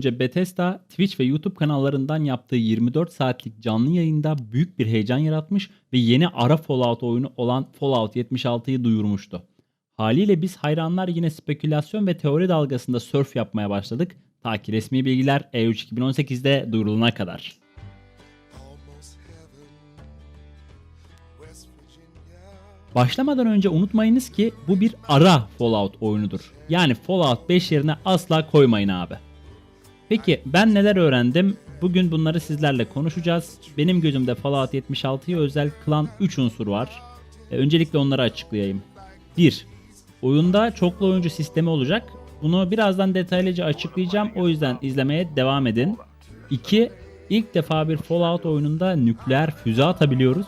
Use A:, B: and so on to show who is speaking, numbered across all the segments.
A: önce Bethesda, Twitch ve YouTube kanallarından yaptığı 24 saatlik canlı yayında büyük bir heyecan yaratmış ve yeni ara Fallout oyunu olan Fallout 76'yı duyurmuştu. Haliyle biz hayranlar yine spekülasyon ve teori dalgasında surf yapmaya başladık ta ki resmi bilgiler E E3 2018'de duyurulana kadar. Başlamadan önce unutmayınız ki bu bir ara Fallout oyunudur. Yani Fallout 5 yerine asla koymayın abi. Peki ben neler öğrendim? Bugün bunları sizlerle konuşacağız. Benim gözümde Fallout 76'yı özel kılan 3 unsur var. E, öncelikle onları açıklayayım. 1. Oyunda çoklu oyuncu sistemi olacak. Bunu birazdan detaylıca açıklayacağım. O yüzden izlemeye devam edin. 2. İlk defa bir Fallout oyununda nükleer füze atabiliyoruz.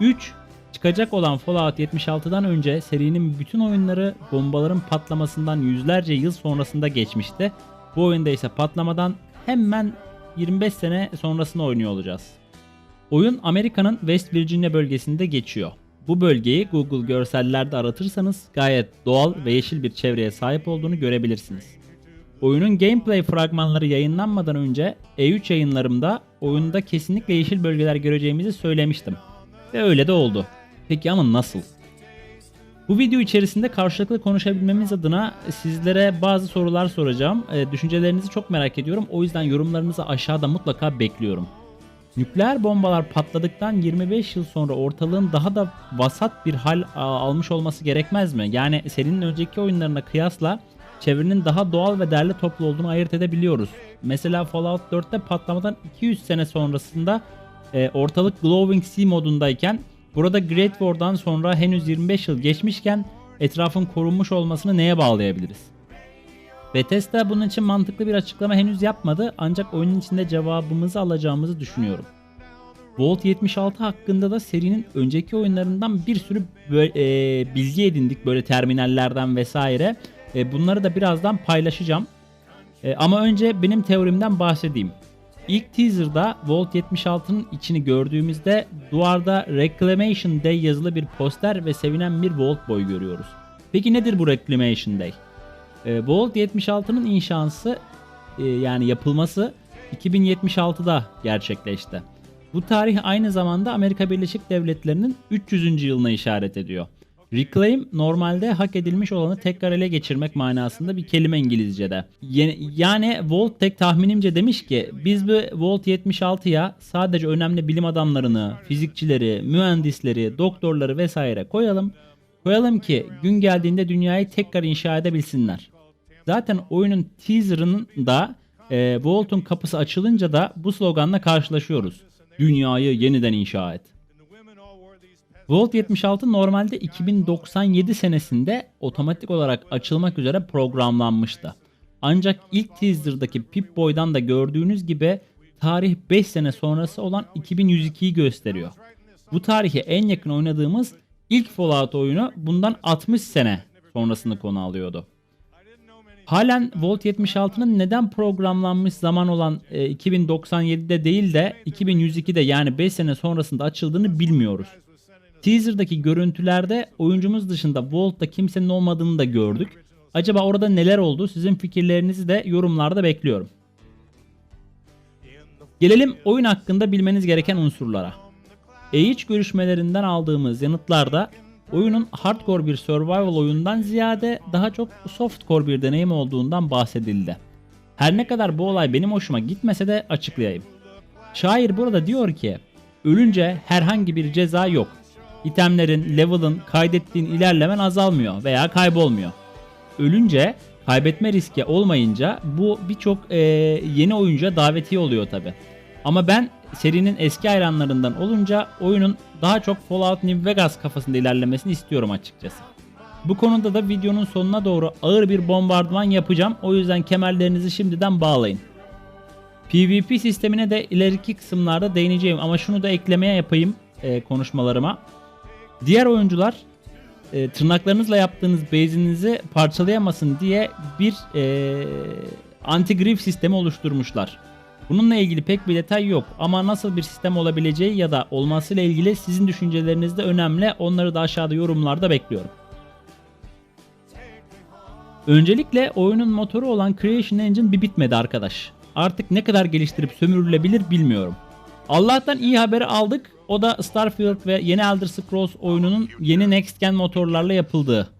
A: 3. Çıkacak olan Fallout 76'dan önce serinin bütün oyunları bombaların patlamasından yüzlerce yıl sonrasında geçmişti. Bu oyunda ise patlamadan hemen 25 sene sonrasında oynuyor olacağız. Oyun Amerika'nın West Virginia bölgesinde geçiyor. Bu bölgeyi Google görsellerde aratırsanız gayet doğal ve yeşil bir çevreye sahip olduğunu görebilirsiniz. Oyunun gameplay fragmanları yayınlanmadan önce E3 yayınlarımda oyunda kesinlikle yeşil bölgeler göreceğimizi söylemiştim. Ve öyle de oldu. Peki ama nasıl? Bu video içerisinde karşılıklı konuşabilmemiz adına sizlere bazı sorular soracağım. E, düşüncelerinizi çok merak ediyorum. O yüzden yorumlarınızı aşağıda mutlaka bekliyorum. Nükleer bombalar patladıktan 25 yıl sonra ortalığın daha da vasat bir hal almış olması gerekmez mi? Yani serinin önceki oyunlarına kıyasla çevrenin daha doğal ve derli toplu olduğunu ayırt edebiliyoruz. Mesela Fallout 4'te patlamadan 200 sene sonrasında e, ortalık Glowing Sea modundayken burada Great War'dan sonra henüz 25 yıl geçmişken etrafın korunmuş olmasını neye bağlayabiliriz? Bethesda bunun için mantıklı bir açıklama henüz yapmadı ancak oyunun içinde cevabımızı alacağımızı düşünüyorum. Vault 76 hakkında da serinin önceki oyunlarından bir sürü bö- e, bilgi edindik böyle terminallerden vesaire. E, bunları da birazdan paylaşacağım. E, ama önce benim teorimden bahsedeyim. İlk teaser'da Vault 76'nın içini gördüğümüzde duvarda Reclamation Day yazılı bir poster ve sevinen bir Vault Boy görüyoruz. Peki nedir bu Reclamation Day? E, Vault 76'nın inşası e, yani yapılması 2076'da gerçekleşti. Bu tarih aynı zamanda Amerika Birleşik Devletleri'nin 300. yılına işaret ediyor. Reclaim normalde hak edilmiş olanı tekrar ele geçirmek manasında bir kelime İngilizce'de. Yani Voltec tahminimce demiş ki biz bu Volt 76'ya sadece önemli bilim adamlarını, fizikçileri, mühendisleri, doktorları vesaire koyalım. Koyalım ki gün geldiğinde dünyayı tekrar inşa edebilsinler. Zaten oyunun teaserının da e, Volt'un kapısı açılınca da bu sloganla karşılaşıyoruz. Dünyayı yeniden inşa et. Vault 76 normalde 2097 senesinde otomatik olarak açılmak üzere programlanmıştı. Ancak ilk teaser'daki Pip-Boy'dan da gördüğünüz gibi tarih 5 sene sonrası olan 2102'yi gösteriyor. Bu tarihe en yakın oynadığımız ilk Fallout oyunu bundan 60 sene sonrasını konu alıyordu. Halen Volt 76'nın neden programlanmış zaman olan e, 2097'de değil de 2102'de yani 5 sene sonrasında açıldığını bilmiyoruz. Teaser'daki görüntülerde oyuncumuz dışında Volt'ta kimsenin olmadığını da gördük. Acaba orada neler oldu? Sizin fikirlerinizi de yorumlarda bekliyorum. Gelelim oyun hakkında bilmeniz gereken unsurlara. E3 görüşmelerinden aldığımız yanıtlarda oyunun hardcore bir survival oyundan ziyade daha çok softcore bir deneyim olduğundan bahsedildi. Her ne kadar bu olay benim hoşuma gitmese de açıklayayım. Şair burada diyor ki, ölünce herhangi bir ceza yok. İtemlerin, level'ın, kaydettiğin ilerlemen azalmıyor veya kaybolmuyor. Ölünce kaybetme riski olmayınca bu birçok e, yeni oyuncuya davetiye oluyor tabi. Ama ben serinin eski hayranlarından olunca oyunun daha çok Fallout New Vegas kafasında ilerlemesini istiyorum açıkçası. Bu konuda da videonun sonuna doğru ağır bir bombardıman yapacağım. O yüzden kemerlerinizi şimdiden bağlayın. PvP sistemine de ileriki kısımlarda değineceğim ama şunu da eklemeye yapayım e, konuşmalarıma. Diğer oyuncular e, tırnaklarınızla yaptığınız base'inizi parçalayamasın diye bir e, anti-grief sistemi oluşturmuşlar. Bununla ilgili pek bir detay yok ama nasıl bir sistem olabileceği ya da olmasıyla ilgili sizin düşünceleriniz de önemli. Onları da aşağıda yorumlarda bekliyorum. Öncelikle oyunun motoru olan Creation Engine bir bitmedi arkadaş. Artık ne kadar geliştirip sömürülebilir bilmiyorum. Allah'tan iyi haberi aldık. O da Starfield ve yeni Elder Scrolls oyununun yeni Next Gen motorlarla yapıldığı.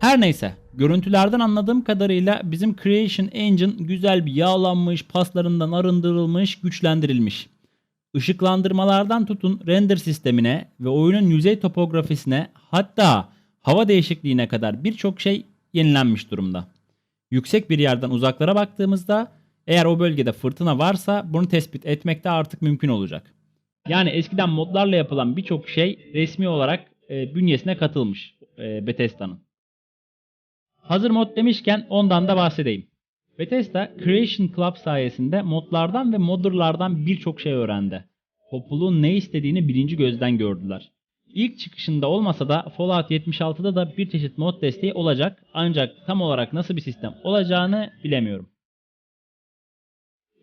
A: Her neyse, görüntülerden anladığım kadarıyla bizim Creation Engine güzel bir yağlanmış, paslarından arındırılmış, güçlendirilmiş. Işıklandırmalardan tutun render sistemine ve oyunun yüzey topografisine hatta hava değişikliğine kadar birçok şey yenilenmiş durumda. Yüksek bir yerden uzaklara baktığımızda eğer o bölgede fırtına varsa bunu tespit etmek de artık mümkün olacak. Yani eskiden modlarla yapılan birçok şey resmi olarak e, bünyesine katılmış e, Bethesda'nın. Hazır mod demişken ondan da bahsedeyim. Bethesda Creation Club sayesinde modlardan ve modderlardan birçok şey öğrendi. Topluluğun ne istediğini birinci gözden gördüler. İlk çıkışında olmasa da Fallout 76'da da bir çeşit mod desteği olacak ancak tam olarak nasıl bir sistem olacağını bilemiyorum.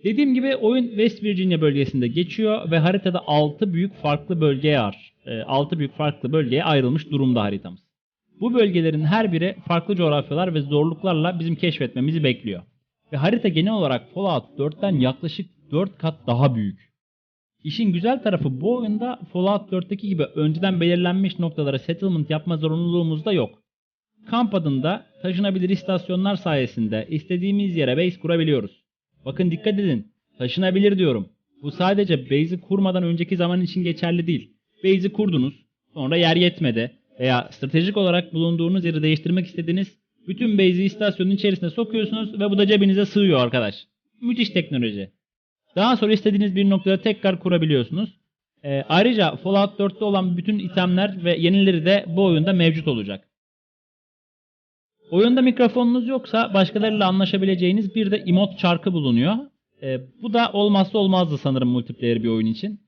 A: Dediğim gibi oyun West Virginia bölgesinde geçiyor ve haritada 6 büyük farklı bölgeye var. 6 büyük farklı bölgeye ayrılmış durumda haritamız. Bu bölgelerin her biri farklı coğrafyalar ve zorluklarla bizim keşfetmemizi bekliyor. Ve harita genel olarak Fallout 4'ten yaklaşık 4 kat daha büyük. İşin güzel tarafı bu oyunda Fallout 4'teki gibi önceden belirlenmiş noktalara settlement yapma zorunluluğumuz da yok. Kamp adında taşınabilir istasyonlar sayesinde istediğimiz yere base kurabiliyoruz. Bakın dikkat edin. Taşınabilir diyorum. Bu sadece base'i kurmadan önceki zaman için geçerli değil. Base'i kurdunuz, sonra yer yetmedi veya stratejik olarak bulunduğunuz yeri değiştirmek istediğiniz bütün base'i istasyonun içerisine sokuyorsunuz ve bu da cebinize sığıyor arkadaş. Müthiş teknoloji. Daha sonra istediğiniz bir noktada tekrar kurabiliyorsunuz. Ee, ayrıca Fallout 4'te olan bütün itemler ve yenileri de bu oyunda mevcut olacak. Oyunda mikrofonunuz yoksa başkalarıyla anlaşabileceğiniz bir de emote çarkı bulunuyor. Ee, bu da olmazsa olmazdı sanırım multiplayer bir oyun için.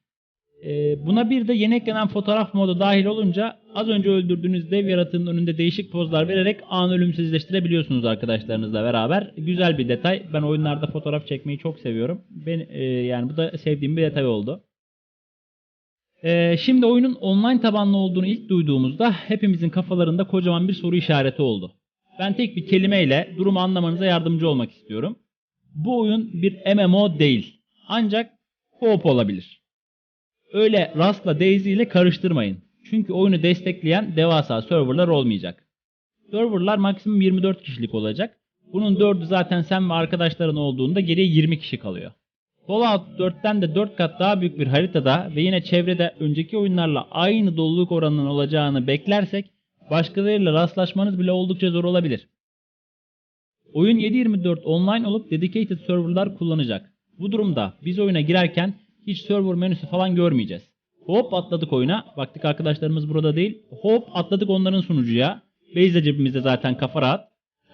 A: Ee, buna bir de yeni eklenen fotoğraf modu dahil olunca az önce öldürdüğünüz dev yaratığın önünde değişik pozlar vererek anı ölümsüzleştirebiliyorsunuz arkadaşlarınızla beraber. Güzel bir detay. Ben oyunlarda fotoğraf çekmeyi çok seviyorum. Ben e, yani bu da sevdiğim bir detay oldu. Ee, şimdi oyunun online tabanlı olduğunu ilk duyduğumuzda hepimizin kafalarında kocaman bir soru işareti oldu. Ben tek bir kelimeyle durumu anlamanıza yardımcı olmak istiyorum. Bu oyun bir MMO değil. Ancak co-op olabilir. Öyle Rust'la Daisy ile karıştırmayın. Çünkü oyunu destekleyen devasa serverlar olmayacak. Serverlar maksimum 24 kişilik olacak. Bunun 4'ü zaten sen ve arkadaşların olduğunda geriye 20 kişi kalıyor. Fallout 4'ten de 4 kat daha büyük bir haritada ve yine çevrede önceki oyunlarla aynı doluluk oranının olacağını beklersek başkalarıyla rastlaşmanız bile oldukça zor olabilir. Oyun 7.24 online olup dedicated serverlar kullanacak. Bu durumda biz oyuna girerken hiç server menüsü falan görmeyeceğiz. Hop atladık oyuna. Baktık arkadaşlarımız burada değil. Hop atladık onların sunucuya. Base de cebimizde zaten kafa rahat.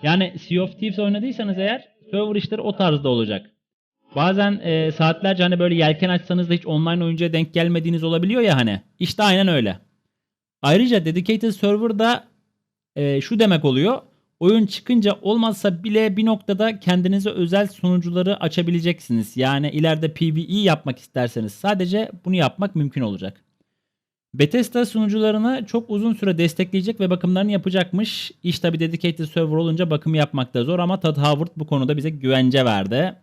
A: Yani Sea of Thieves oynadıysanız eğer server işleri o tarzda olacak. Bazen e, saatlerce hani böyle yelken açsanız da hiç online oyuncuya denk gelmediğiniz olabiliyor ya hani. İşte aynen öyle. Ayrıca dedicated server'da e, şu demek oluyor. Oyun çıkınca olmazsa bile bir noktada kendinize özel sunucuları açabileceksiniz. Yani ileride PvE yapmak isterseniz sadece bunu yapmak mümkün olacak. Bethesda sunucularını çok uzun süre destekleyecek ve bakımlarını yapacakmış. İş tabi dedicated server olunca bakım yapmak da zor ama Todd Howard bu konuda bize güvence verdi.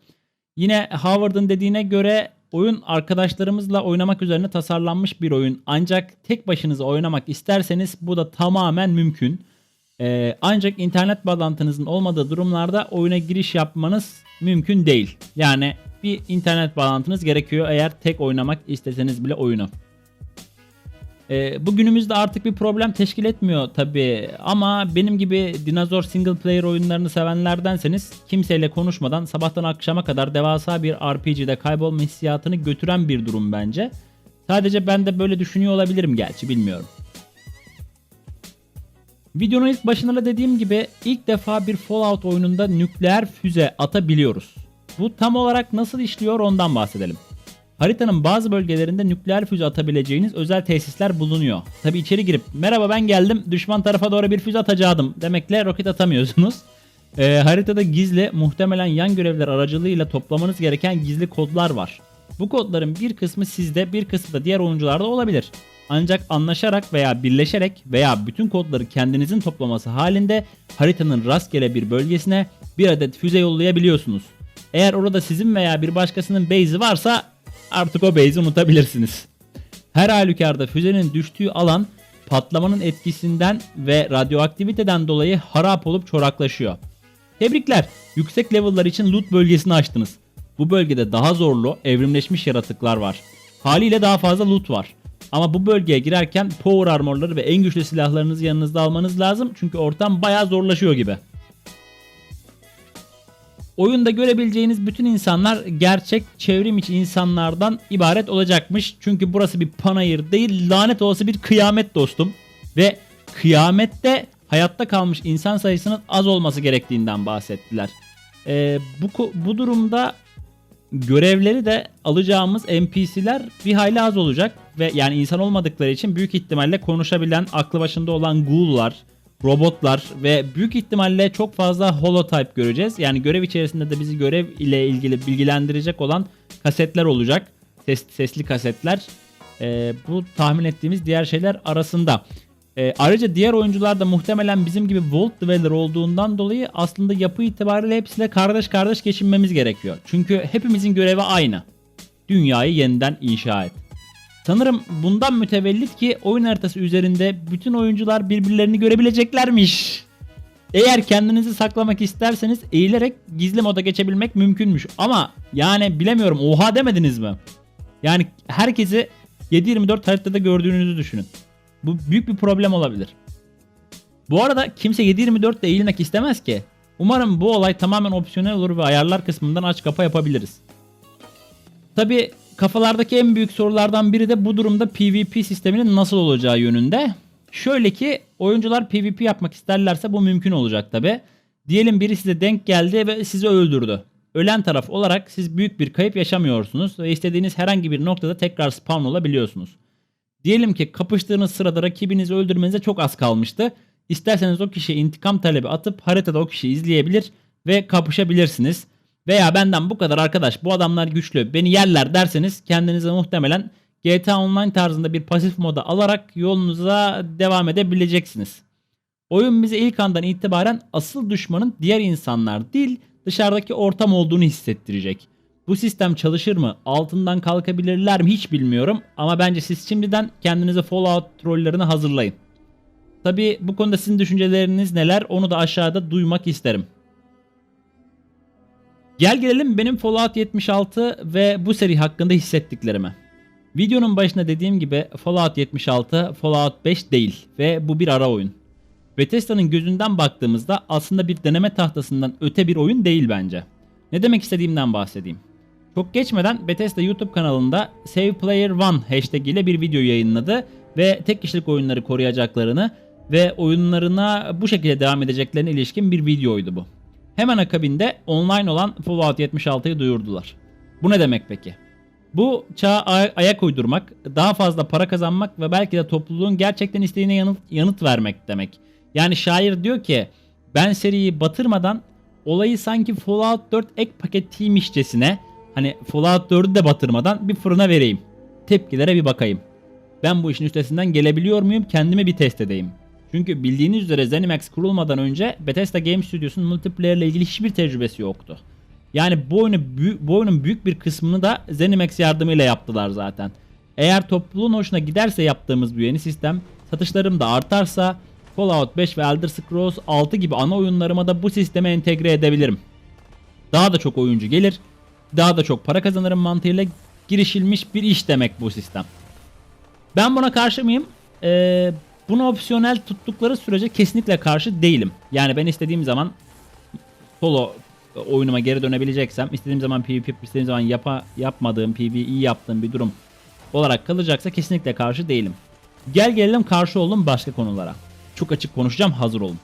A: Yine Howard'ın dediğine göre oyun arkadaşlarımızla oynamak üzerine tasarlanmış bir oyun. Ancak tek başınıza oynamak isterseniz bu da tamamen mümkün. Ee, ancak internet bağlantınızın olmadığı durumlarda oyuna giriş yapmanız mümkün değil. Yani bir internet bağlantınız gerekiyor eğer tek oynamak isteseniz bile oyunu. Ee, bugünümüzde artık bir problem teşkil etmiyor tabi ama benim gibi dinozor single player oyunlarını sevenlerdenseniz kimseyle konuşmadan sabahtan akşama kadar devasa bir RPG'de kaybolma hissiyatını götüren bir durum bence. Sadece ben de böyle düşünüyor olabilirim gerçi bilmiyorum. Videonun ilk başında da dediğim gibi ilk defa bir Fallout oyununda nükleer füze atabiliyoruz. Bu tam olarak nasıl işliyor ondan bahsedelim. Haritanın bazı bölgelerinde nükleer füze atabileceğiniz özel tesisler bulunuyor. Tabi içeri girip merhaba ben geldim düşman tarafa doğru bir füze atacaktım demekle roket atamıyorsunuz. Ee, haritada gizli muhtemelen yan görevler aracılığıyla toplamanız gereken gizli kodlar var. Bu kodların bir kısmı sizde bir kısmı da diğer oyuncularda olabilir. Ancak anlaşarak veya birleşerek veya bütün kodları kendinizin toplaması halinde haritanın rastgele bir bölgesine bir adet füze yollayabiliyorsunuz. Eğer orada sizin veya bir başkasının base'i varsa artık o base'i unutabilirsiniz. Her halükarda füzenin düştüğü alan patlamanın etkisinden ve radyoaktiviteden dolayı harap olup çoraklaşıyor. Tebrikler. Yüksek level'lar için loot bölgesini açtınız. Bu bölgede daha zorlu, evrimleşmiş yaratıklar var. Haliyle daha fazla loot var. Ama bu bölgeye girerken power armorları ve en güçlü silahlarınızı yanınızda almanız lazım çünkü ortam bayağı zorlaşıyor gibi. Oyunda görebileceğiniz bütün insanlar gerçek çevrim içi insanlardan ibaret olacakmış. Çünkü burası bir panayır değil lanet olası bir kıyamet dostum. Ve kıyamette hayatta kalmış insan sayısının az olması gerektiğinden bahsettiler. Ee, bu, bu durumda görevleri de alacağımız NPC'ler bir hayli az olacak. Ve yani insan olmadıkları için büyük ihtimalle konuşabilen, aklı başında olan ghoul'lar, robotlar ve büyük ihtimalle çok fazla holotype göreceğiz. Yani görev içerisinde de bizi görev ile ilgili bilgilendirecek olan kasetler olacak. Ses, sesli kasetler. Ee, bu tahmin ettiğimiz diğer şeyler arasında. Ee, ayrıca diğer oyuncular da muhtemelen bizim gibi Vault Dweller olduğundan dolayı aslında yapı itibariyle hepsiyle kardeş kardeş geçinmemiz gerekiyor. Çünkü hepimizin görevi aynı. Dünyayı yeniden inşa et. Sanırım bundan mütevellit ki oyun haritası üzerinde bütün oyuncular birbirlerini görebileceklermiş. Eğer kendinizi saklamak isterseniz eğilerek gizli moda geçebilmek mümkünmüş. Ama yani bilemiyorum oha demediniz mi? Yani herkesi 7-24 haritada gördüğünüzü düşünün. Bu büyük bir problem olabilir. Bu arada kimse 7-24'te eğilmek istemez ki. Umarım bu olay tamamen opsiyonel olur ve ayarlar kısmından aç kapa yapabiliriz. Tabi kafalardaki en büyük sorulardan biri de bu durumda PvP sisteminin nasıl olacağı yönünde. Şöyle ki oyuncular PvP yapmak isterlerse bu mümkün olacak tabi. Diyelim biri size denk geldi ve sizi öldürdü. Ölen taraf olarak siz büyük bir kayıp yaşamıyorsunuz ve istediğiniz herhangi bir noktada tekrar spawn olabiliyorsunuz. Diyelim ki kapıştığınız sırada rakibinizi öldürmenize çok az kalmıştı. İsterseniz o kişiye intikam talebi atıp haritada o kişiyi izleyebilir ve kapışabilirsiniz. Veya benden bu kadar arkadaş bu adamlar güçlü beni yerler derseniz kendinize muhtemelen GTA Online tarzında bir pasif moda alarak yolunuza devam edebileceksiniz. Oyun bize ilk andan itibaren asıl düşmanın diğer insanlar değil dışarıdaki ortam olduğunu hissettirecek. Bu sistem çalışır mı? Altından kalkabilirler mi? Hiç bilmiyorum. Ama bence siz şimdiden kendinize Fallout trollerini hazırlayın. Tabi bu konuda sizin düşünceleriniz neler onu da aşağıda duymak isterim. Gel gelelim benim Fallout 76 ve bu seri hakkında hissettiklerime. Videonun başında dediğim gibi Fallout 76 Fallout 5 değil ve bu bir ara oyun. Bethesda'nın gözünden baktığımızda aslında bir deneme tahtasından öte bir oyun değil bence. Ne demek istediğimden bahsedeyim. Çok geçmeden Bethesda YouTube kanalında Save Player One hashtag ile bir video yayınladı ve tek kişilik oyunları koruyacaklarını ve oyunlarına bu şekilde devam edeceklerine ilişkin bir videoydu bu. Hemen akabinde online olan Fallout 76'yı duyurdular. Bu ne demek peki? Bu çağa ay- ayak uydurmak, daha fazla para kazanmak ve belki de topluluğun gerçekten isteğine yanıt, yanıt vermek demek. Yani şair diyor ki ben seriyi batırmadan olayı sanki Fallout 4 ek paketiymişçesine hani Fallout 4'ü de batırmadan bir fırına vereyim. Tepkilere bir bakayım. Ben bu işin üstesinden gelebiliyor muyum kendimi bir test edeyim. Çünkü bildiğiniz üzere ZeniMax kurulmadan önce Bethesda Game Studios'un multiplayer ile ilgili hiçbir tecrübesi yoktu. Yani bu, oyunu, bu oyunun büyük bir kısmını da ZeniMax yardımıyla yaptılar zaten. Eğer topluluğun hoşuna giderse yaptığımız bu yeni sistem, satışlarım da artarsa Fallout 5 ve Elder Scrolls 6 gibi ana oyunlarıma da bu sisteme entegre edebilirim. Daha da çok oyuncu gelir, daha da çok para kazanırım mantığıyla girişilmiş bir iş demek bu sistem. Ben buna karşı mıyım? Ee, bunu opsiyonel tuttukları sürece kesinlikle karşı değilim. Yani ben istediğim zaman solo oyunuma geri dönebileceksem, istediğim zaman PvP, istediğim zaman yapa, yapmadığım, PvE yaptığım bir durum olarak kalacaksa kesinlikle karşı değilim. Gel gelelim karşı olduğum başka konulara. Çok açık konuşacağım, hazır olun.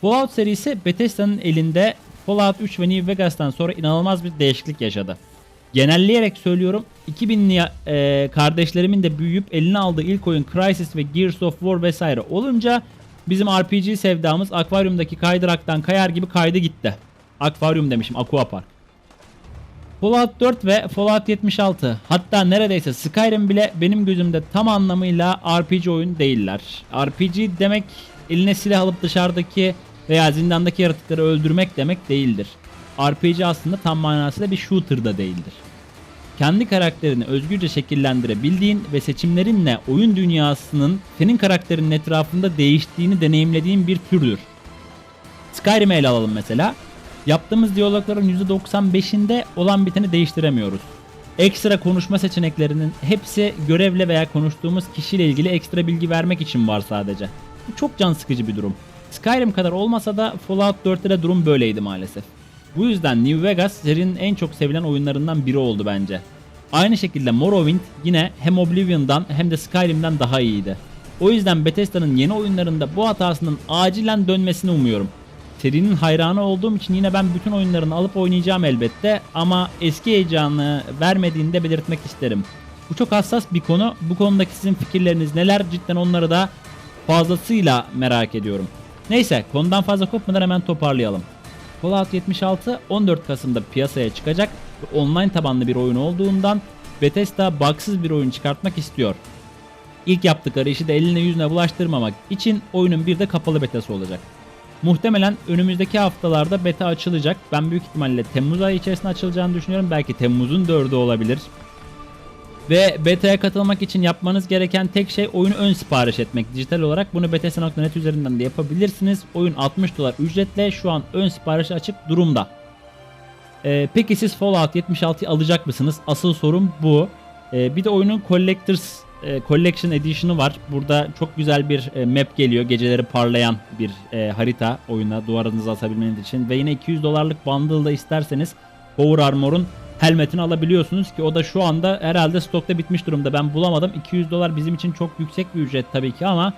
A: Fallout serisi Bethesda'nın elinde Fallout 3 ve New Vegas'tan sonra inanılmaz bir değişiklik yaşadı. Genelleyerek söylüyorum 2000'li e, kardeşlerimin de büyüyüp eline aldığı ilk oyun Crysis ve Gears of War vesaire olunca bizim RPG sevdamız akvaryumdaki kaydıraktan kayar gibi kaydı gitti. Akvaryum demişim Aquapark. Fallout 4 ve Fallout 76 hatta neredeyse Skyrim bile benim gözümde tam anlamıyla RPG oyun değiller. RPG demek eline silah alıp dışarıdaki veya zindandaki yaratıkları öldürmek demek değildir. RPG aslında tam manasıyla bir shooter da değildir. Kendi karakterini özgürce şekillendirebildiğin ve seçimlerinle oyun dünyasının senin karakterinin etrafında değiştiğini deneyimlediğin bir türdür. Skyrim'i ele alalım mesela. Yaptığımız diyalogların %95'inde olan biteni değiştiremiyoruz. Ekstra konuşma seçeneklerinin hepsi görevle veya konuştuğumuz kişiyle ilgili ekstra bilgi vermek için var sadece. Bu çok can sıkıcı bir durum. Skyrim kadar olmasa da Fallout 4'te de durum böyleydi maalesef. Bu yüzden New Vegas serinin en çok sevilen oyunlarından biri oldu bence. Aynı şekilde Morrowind yine hem Oblivion'dan hem de Skyrim'den daha iyiydi. O yüzden Bethesda'nın yeni oyunlarında bu hatasının acilen dönmesini umuyorum. Serinin hayranı olduğum için yine ben bütün oyunlarını alıp oynayacağım elbette ama eski heyecanı vermediğini de belirtmek isterim. Bu çok hassas bir konu. Bu konudaki sizin fikirleriniz neler? Cidden onları da fazlasıyla merak ediyorum. Neyse konudan fazla kopmadan hemen toparlayalım. Fallout 76 14 Kasım'da piyasaya çıkacak ve online tabanlı bir oyun olduğundan Bethesda bugsız bir oyun çıkartmak istiyor. İlk yaptıkları işi de eline yüzüne bulaştırmamak için oyunun bir de kapalı betası olacak. Muhtemelen önümüzdeki haftalarda beta açılacak. Ben büyük ihtimalle Temmuz ayı içerisinde açılacağını düşünüyorum. Belki Temmuz'un 4'ü olabilir. Ve beta'ya katılmak için yapmanız gereken tek şey oyunu ön sipariş etmek dijital olarak. Bunu bethesda.net üzerinden de yapabilirsiniz. Oyun 60 dolar ücretle şu an ön sipariş açık durumda. Ee, peki siz Fallout 76'yı alacak mısınız? Asıl sorum bu. Ee, bir de oyunun Collectors e, Collection Edition'ı var. Burada çok güzel bir e, map geliyor. Geceleri parlayan bir e, harita oyuna duvarınıza asabilmeniz için. Ve yine 200 dolarlık bundle'da isterseniz Power Armor'un helmetini alabiliyorsunuz ki o da şu anda herhalde stokta bitmiş durumda. Ben bulamadım. 200 dolar bizim için çok yüksek bir ücret tabii ki ama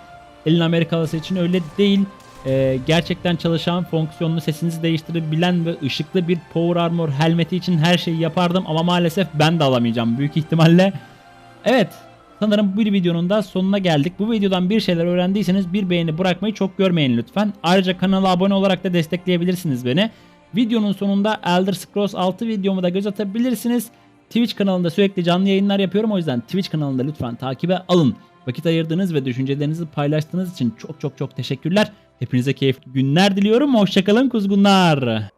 A: elin Amerikalısı için öyle değil. Ee, gerçekten çalışan fonksiyonlu sesinizi değiştirebilen ve ışıklı bir Power Armor helmeti için her şeyi yapardım ama maalesef ben de alamayacağım büyük ihtimalle. Evet sanırım bu videonun da sonuna geldik. Bu videodan bir şeyler öğrendiyseniz bir beğeni bırakmayı çok görmeyin lütfen. Ayrıca kanala abone olarak da destekleyebilirsiniz beni. Videonun sonunda Elder Scrolls 6 videomu da göz atabilirsiniz. Twitch kanalında sürekli canlı yayınlar yapıyorum o yüzden Twitch kanalında lütfen takibe alın. Vakit ayırdığınız ve düşüncelerinizi paylaştığınız için çok çok çok teşekkürler. Hepinize keyifli günler diliyorum. Hoşçakalın kuzgunlar.